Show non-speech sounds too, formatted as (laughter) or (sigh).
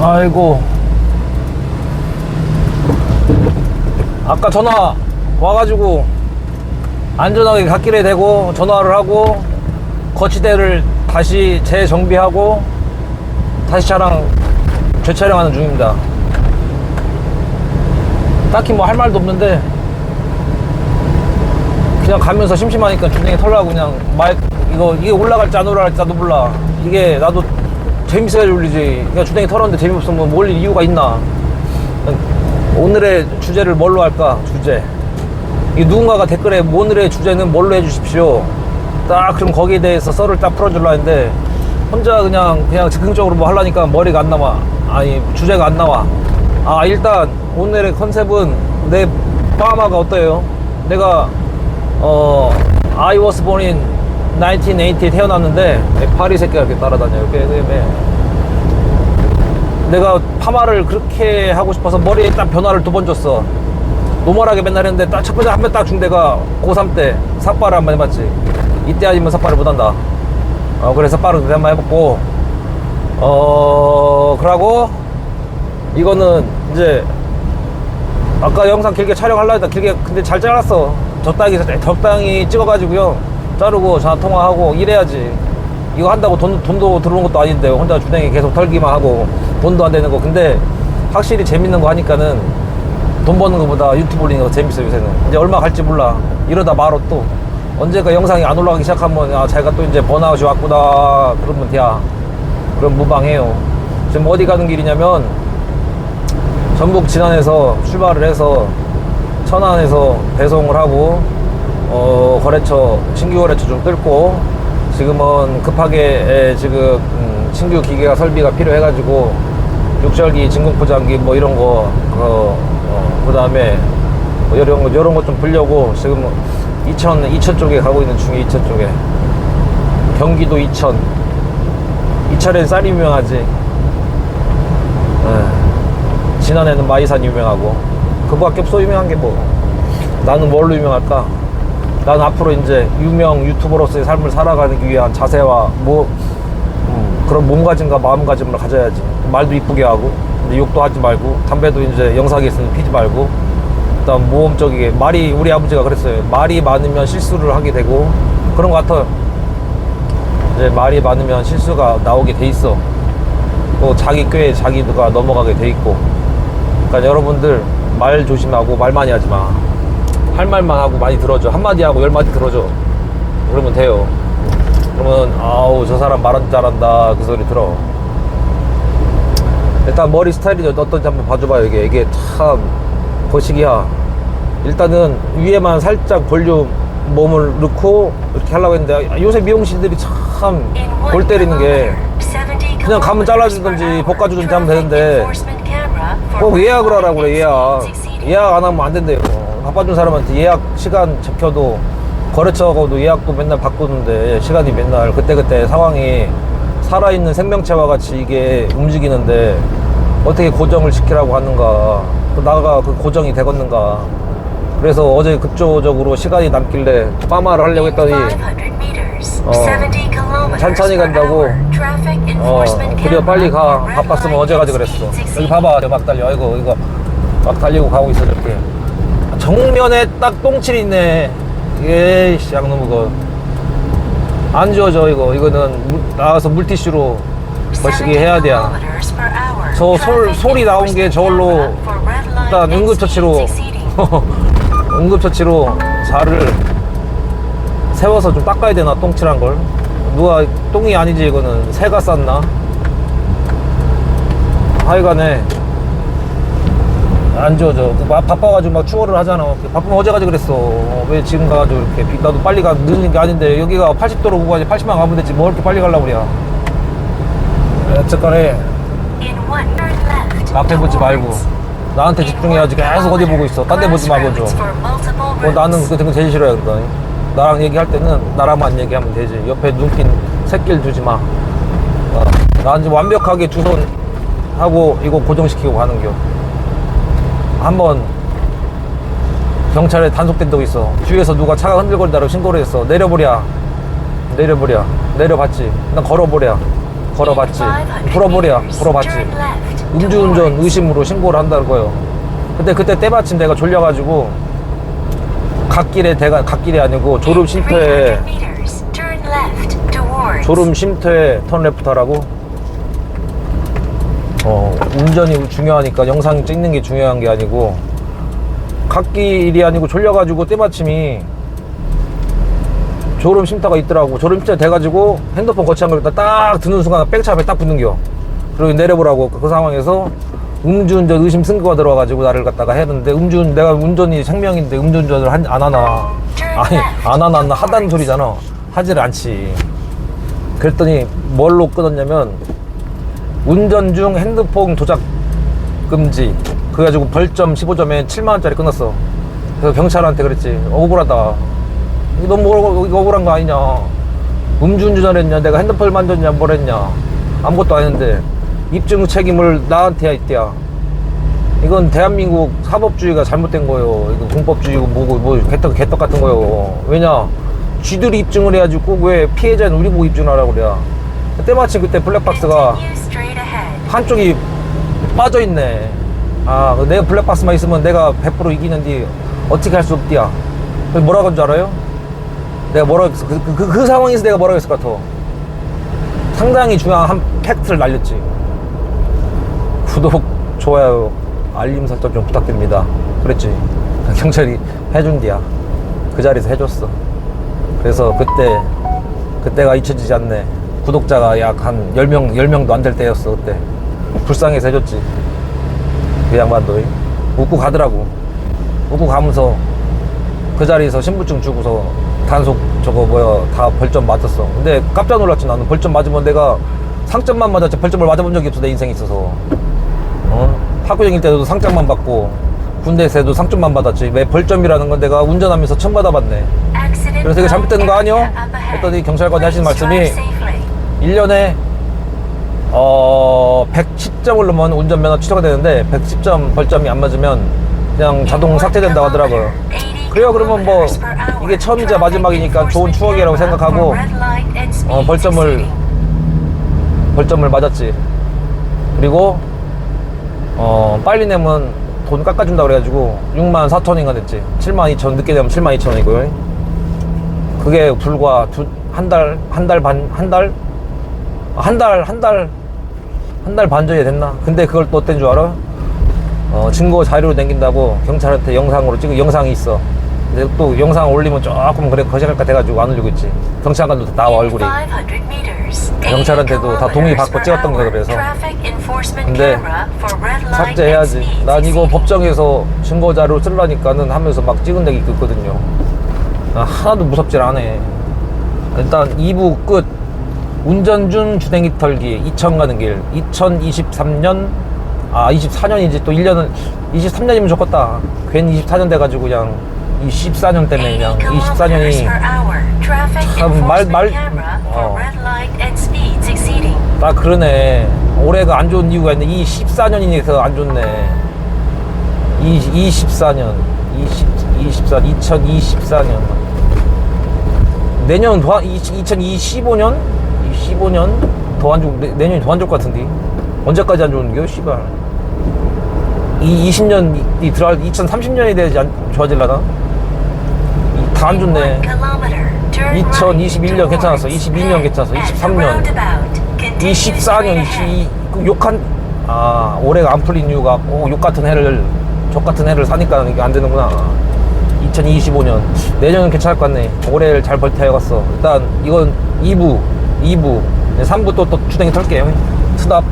아이고. 아까 전화 와가지고 안전하게 갓길에 대고 전화를 하고 거치대를 다시 재정비하고 다시 차량 재촬영하는 중입니다. 딱히 뭐 할 말도 없는데 그냥 가면서 심심하니까 주둥이 털라고 그냥 말 이거 이게 올라갈지 안 올라갈지 나도 몰라 이게 나도 재밌어야 올리지. 그냥 주둥이 털었는데 재미없으면 뭐 올릴 이유가 있나? 오늘의 주제를 뭘로 할까? 주제. 이 누군가가 댓글에 오늘의 주제는 뭘로 해주십시오? 딱 그럼 거기에 대해서 썰을 딱 풀어주려 했는데 혼자 그냥 그냥 즉흥적으로 뭐 하려니까 머리가 안 나와 아니 주제가 안 나와. 아 일단 오늘의 컨셉은 내 파마가 어때요? 내가 어 I was born in 1980에 태어났는데 파리 새끼가 이렇게 따라다녀요? 그다음에 내가 파마를 그렇게 하고 싶어서 머리에 딱 변화를 두 번 줬어. 노멀하게 맨날 했는데 딱 첫 번째 한 번 딱 준 데가 고3 때 삭발을 한 번 해봤지. 이때 아니면 삭발을 못한다. 어 그래서 삭발을 그때 한번 해봤고. 어 그러고 이거는 이제 아까 영상 길게 촬영하려 했다. 길게 근데 잘 잘랐어. 적당히 적당히 찍어가지고요 자르고 전화 통화하고 이래야지. 이거 한다고 돈, 돈도 들어오는 것도 아닌데 혼자 주댕이 계속 털기만 하고 돈도 안 되는 거. 근데 확실히 재밌는 거 하니까는 돈 버는 것보다 유튜브 올리는 거 재밌어요 요새는. 이제 얼마 갈지 몰라. 이러다 말어 또. 언제가 영상이 안 올라가기 시작하면 아 제가 또 이제 번아웃이 왔구나. 그러면 돼야. 그럼 무방해요. 지금 어디 가는 길이냐면 전북 진안에서 출발을 해서 천안에서 배송을 하고 어, 거래처 신규 거래처 좀 뚫고 지금은 급하게 에, 지금 음, 신규 기계가 설비가 필요해가지고 육절기 진공포장기 뭐 이런 거 어, 어, 그다음에 뭐 이런 거 이런 거 좀 불려고 지금 이천 이천 쪽에 가고 있는 중에 이천 쪽에 경기도 이천 이천엔 쌀이 유명하지. 에. 지난해는 마이산 유명하고 그거밖에 없어 유명한 게 뭐 나는 뭘로 유명할까 나는 앞으로 이제 유명 유튜버로서의 삶을 살아가기 위한 자세와 뭐 음, 그런 몸가짐과 마음가짐을 가져야지. 말도 이쁘게 하고 욕도 하지 말고 담배도 이제 영상에 있으면 피지 말고. 일단 모험적이게 말이 우리 아버지가 그랬어요. 말이 많으면 실수를 하게 되고 그런 것 같아요. 이제 말이 많으면 실수가 나오게 돼 있어. 또 자기 꾀에 자기가 넘어가게 돼 있고. 그러니까 여러분들 말 조심하고 말 많이 하지 마. 할 말만 하고 많이 들어줘. 한마디 하고 열 마디 들어줘. 그러면 돼요. 그러면 아우 저 사람 말은 잘한다 그 소리 들어. 일단 머리 스타일이 어떤지 한번 봐줘봐요 이게 이게 참 거시기야. 일단은 위에만 살짝 볼륨 몸을 넣고 이렇게 하려고 했는데 요새 미용실들이 참 골 때리는 게 그냥 가면 잘라주든지 볶아주든지 하면 되는데 꼭 예약을 하라고 그래 예약 예약 안 하면 안 된대요 바빠준 사람한테 예약 시간 잡혀도 거래처하고도 예약도 맨날 바꾸는데 시간이 맨날 그때그때 상황이 살아있는 생명체와 같이 이게 움직이는데 어떻게 고정을 시키라고 하는가? 또 나가 그 고정이 되겠는가? 그래서 어제 급조적으로 시간이 남길래 파마를 하려고 했더니 어, 천천히 간다고. 어 그래 빨리 가. 바빴으면 어제 가지 그랬어. 여기 봐봐. 막 달려. 아이고 이거 막 달리고 가고 있어 저렇게 정면에 딱 똥칠이 있네. 에이씨 양놈 그거. 안 지워져 이거. 이거는 물- 나와서 물티슈로 거시기 해야 돼 저 솔, 소리 나온 게 저걸로 일단 응급처치로 (laughs) 응급처치로 살을 세워서 좀 닦아야 되나 똥칠한 걸? 누가 똥이 아니지 이거는. 새가 쌌나? 하여간에 안 지워져. 막 바빠가지고 막 추월을 하잖아. 바쁘면 어제 가지 그랬어. 어, 왜 지금 가가지고 이렇게 비- 나도 빨리 가 늦는 게 아닌데 여기가 80도로 오고 가지 80만 가면 되지. 뭐 이렇게 빨리 가려고 그래. 어쨌거나 앞에 보지 말고 나한테 집중해야지. 계속 어디 보고 있어. 딴 데 보지 말고 좀 뭐 나는 그거 되게 제일 싫어요 그거 나랑 얘기할 때는 나랑만 얘기하면 되지. 옆에 눈긴 새끼를 두지 마. 어, 나 이제 완벽하게 두 손 하고 이거 고정시키고 가는 겨 한번 경찰에 단속된 적 있어. 뒤에서 누가 차가 흔들거리다고 신고를 했어. 내려보랴. 내려보랴. 내려봤지. 난 걸어보랴. 걸어봤지. 풀어버려, 풀어봤지. 음주운전 의심으로 신고를 한다는 거예요. 근데 그때 때마침 내가 졸려가지고 갓길에 대가 갓길이 아니고 졸음 쉼터에 졸음 쉼터에 턴 레프트하라고. 어 운전이 중요하니까 영상 찍는 게 중요한 게 아니고 갓길이 아니고 졸려가지고 때마침이 졸음 쉼터가 있더라고. 졸음 쉼터 돼가지고 핸드폰 거치한 걸딱 드는 순간 백차 앞에 딱 붙는겨. 그리고 내려보라고 그 상황에서 음주운전 의심 승거가 들어와가지고 나를 갖다가 했는데 음주운 내가 운전이 생명인데 음주운전을 한- 안 하나 아니 안 하나 하다는 소리잖아 하지를 않지 그랬더니 뭘로 끊었냐면 운전 중 핸드폰 도작 금지. 그래가지고 벌점 15점에 7만원짜리 끊었어. 그래서 경찰한테 그랬지. 억울하다. 너무 억울한 거 아니냐. 음주운전 했냐. 내가 핸드폰을 만졌냐. 뭘 했냐. 아무것도 아닌데. 입증 책임을 나한테 있대야. 이건 대한민국 사법주의가 잘못된 거예요. 이거 공법주의고 뭐고 뭐 개떡 개떡 같은 거예요. 왜냐? 쥐들이 입증을 해야지 꼭 왜 피해자는 우리 보고 입증을 하라고 그래야. 때마침 그때 블랙박스가 한쪽이 빠져 있네. 아, 내가 블랙박스만 있으면 내가 100% 이기는데 어떻게 할 수 없디야. 그래서 뭐라고 한 줄 알아요? 내가 뭐라고 했어? 그, 그, 그 상황에서 내가 뭐라고 했을 것 같아. 상당히 중요한 한 팩트를 날렸지. 구독, 좋아요, 알림 설정 좀 부탁드립니다. 그랬지. (laughs) 경찰이 해준디야. 그 자리에서 해줬어. 그래서 그때, 그때가 잊혀지지 않네. 구독자가 약 한 10명, 10명도 안 될 때였어, 그때. 불쌍해서 해줬지. 그 양반도. 웃고 가더라고. 웃고 가면서 그 자리에서 신분증 주고서 단속 저거 뭐야 다 벌점 맞았어. 근데 깜짝 놀랐지 나는 벌점 맞으면 내가 상점만 맞았지 벌점을 맞아본 적이 없어 내 인생에 있어서. 어? 학교 다닐 때도 상장만 받고 군대에서도 상점만 받았지. 왜 벌점이라는 건 내가 운전하면서 처음 받아봤네. 그래서 이거 잘못되는 거 아니요? 했더니 경찰관이 하신 말씀이 1년에 어 110점을 넘으면 운전면허 취소가 되는데 110점 벌점이 안 맞으면 그냥 자동 삭제된다고 하더라고요. 그래요 그러면 뭐 이게 처음이자 마지막이니까 좋은 추억이라고 생각하고 어, 벌점을 벌점을 맞았지. 그리고 어 빨리 내면 돈 깎아준다 그래가지고 6만 4천 원인가 됐지. 7만 2천 늦게 되면 7만 2천 원이고요. 그게 불과 한 달 한 달 반 한 달 한 달 한달한 달 반 전에 됐나? 근데 그걸 또 어떤 줄 알아? 어, 증거 자료로 남긴다고 경찰한테 영상으로 찍은 영상이 있어. 근데 또 영상 올리면 조금 그래 거시할까 돼가지고 안 올리고 있지. 경찰관도 다 나와 얼굴이. 경찰한테도 다 동의 받고 찍었던 거예요 그래서 근데 삭제해야지. 난 이거 법정에서 증거 자료 쓰려니까는 하면서 막 찍은 데가 있거든요. 나 하나도 무섭질 않아. 일단 2부 끝. 운전 중 주댕이 털기 2000 가는 길. 2023년 아 24년이지. 또 1년은 23년이면 좋겠다. 괜히 24년 돼가지고 그냥 24년 때문에 그냥 24년이 참 말- 말- 어. 딱 그러네. 올해가 안 좋은 이유가 있네. 이 14년이니까 안 좋네. 이 24년. 20, 24 2024년. 내년 더, 2025년 15년 더 안 좋, 내- 내년이 더 안 좋을 것 같은데. 언제까지 안 좋은 게요 씨발. 이 20년이 들어 2030년이 돼야지 안 좋아질라나? 다 안 좋네. 2021년 괜찮았어. 22년 괜찮았어. 23년. 24년 이, 그 욕한 아 올해가 안 풀린 이유가 꼭욕 같은 해를 족 같은 해를 사니까 이게 안 되는구나. 2025년. 내년은 괜찮을 것 같네. 올해를 잘 벌텨야겠어. 일단 이건 2부 2부. 3부 또, 또 주댕이 털게요. 스탑